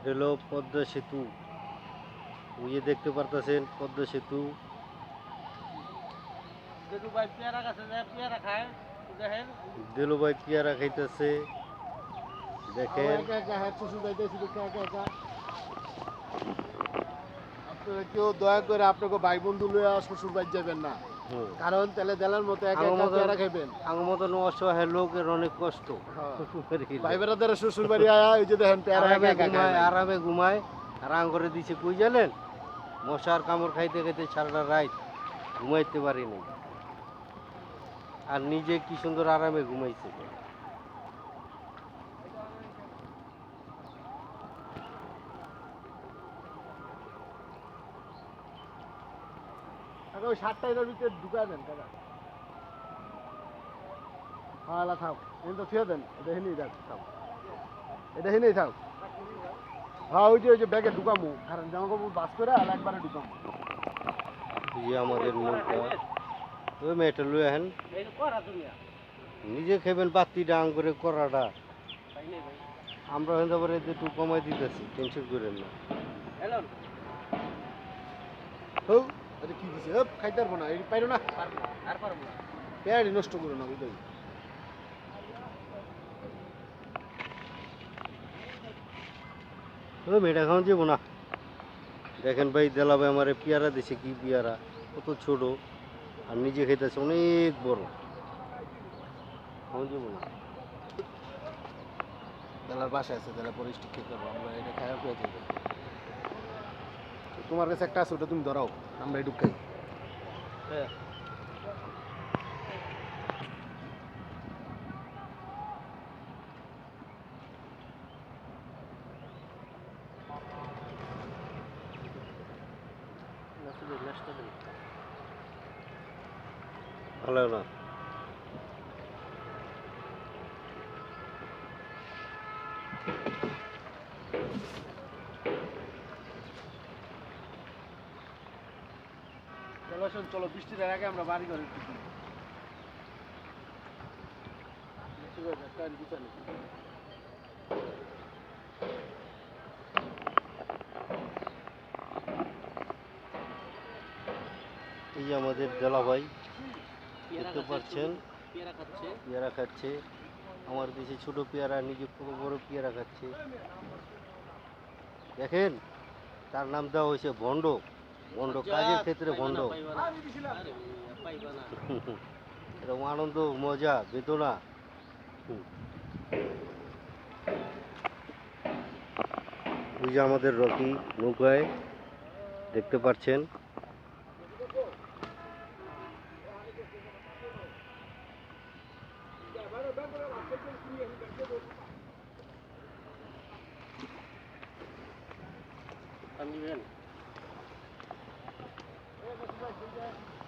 এটা হলো পদ্মা সেতু। ওই যে দেখতে পারতেছেন পদ্মা সেতু। দেখু ভাই পেয়ারা গাছে যায় পেয়ারা খায় দেখেন। দিলুভাই পেয়ারা খাইতেছে দেখেন। একা একা হ্যাঁ শ্বশুর বাড়িতে এসে দেখে একা একা। আপনারা কেউ দয়া করে আপনাকে ভাই বন্ধু লইয়া শ্বশুর বাড়ি যাবেন না। হুম কারণ তাহলে দেলার মতো এক এক পেয়ারা খাইবেন। আমার মতন অসহায় লোকের অনেক কষ্ট। হ্যাঁ। ভাই বেড়াদের শ্বশুর বাড়ি আয়া ওই যে দেখেন পেয়ারা ঘুমায় আরামে ঘুমায় আরাম করে দিছে কই জানেন? মশার কামড় খাইতে খাইতে সারাটা রাত ঘুমাইতে পারিনি আর নিজে কি সুন্দর আরামে ঘুমাইছে। কাকা ওই সাতটা এটার ভিতরে ঢুকায় দেন কাকা হ্যাঁ থাক এই তো থুয়ে দেন। এটা হেনেই থাক থাক এটা হেনেই থাক হ্যাঁ ওই যে ওই যে ব্যাগে ঢুকামু। কারণ জামা কাপড় বাস করে আর একবারে ঢুকামু। এই যে আমাদের নৌকা ওই মেয়েটা লুয়ে হেন করা দুনিয়া নিজে খেবেন পাত্তি ডাং করে করাটা। তাই নেই ভাই আমরা হয়তো পরে একটু কমাই দিতেছি টেনশন করেন না। হ্যালো। হৌ এটা কি দিছে? হপ খাইতে পারব না পাইরো না আর পারব না? পেয়ারি নষ্ট করো না বুঝলি ও মেয়েটা খাওয়া যাব না? দেখেন ভাই দেলা ভাই আমার পেয়ারা দিছে কি পেয়ারা? কত ছোট আর নিজে খাইতেছে অনেক বড়। খাওয়া যাব না। দেলার বাসায় আছে দেলা পরে খেতে পারব আমরা এটা পেয়ে যাব তোমার কাছে একটা আছে ওটা তুমি ধরাও আমরা একটু খাই হ্যাঁ। ভালো না চলো শোন চলো বৃষ্টির আগে আমরা বাড়ি ঢুকি। এই আমাদের দেলা ভাই দেখতে পাচ্ছেন? পেয়ারা খাচ্ছে। পেয়ারা খাচ্ছে। আমার দেশে ছোট পেয়ারা নিজে বড় বড় পেয়ারা খাচ্ছে। দেখেন তার নাম দেওয়া হয়েছে ভণ্ড কাজের ক্ষেত্রে ভণ্ড পাইবা না, আরে পাইবা না। এরকম আনন্দ মজা বেদনা। ওই যে আমাদের রকি নৌকায় দেখতে পাচ্ছেন। পানি Thank you.